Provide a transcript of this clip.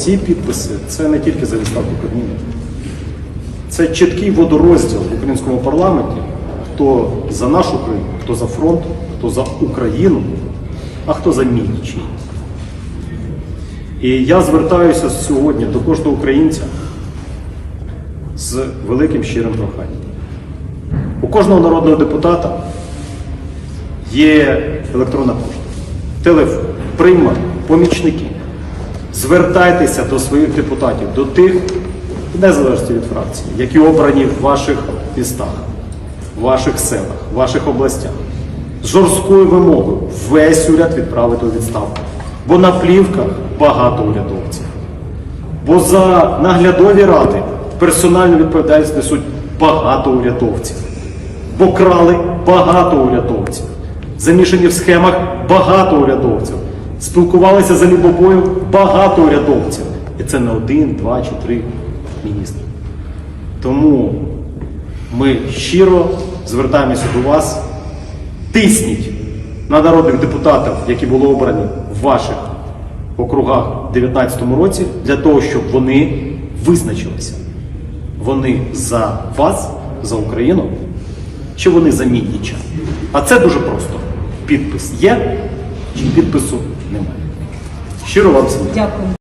Ці підписи це не тільки за відставку Кабміну. Це чіткий водорозділ в українському парламенті, хто за нашу країну, хто за фронт, хто за Україну, а хто за мій нічий. І я звертаюся сьогодні до кожного українця з великим щирим проханням. У кожного народного депутата є електронна пошта, телефон, приймай, помічники. Звертайтеся до своїх депутатів, до тих, незалежно від фракції, які обрані в ваших містах, в ваших селах, в ваших областях. З жорсткою вимогою весь уряд відправити у відставку. Бо на плівках багато урядовців. Бо за наглядові ради персональну відповідальність несуть багато урядовців. Бо крали багато урядовців. Замішані в схемах багато урядовців. Спілкувалися за лібобою багато урядовців. І це не один, два чи три міністри. Тому ми щиро звертаємося до вас. Тисніть на народних депутатів, які були обрані в ваших округах у 2019 році, для того, щоб вони визначилися. Вони за вас, за Україну, чи вони за Мідніча. А це дуже просто. Підпис є, чи підпису немає. Щиро вам дякую. Дякую.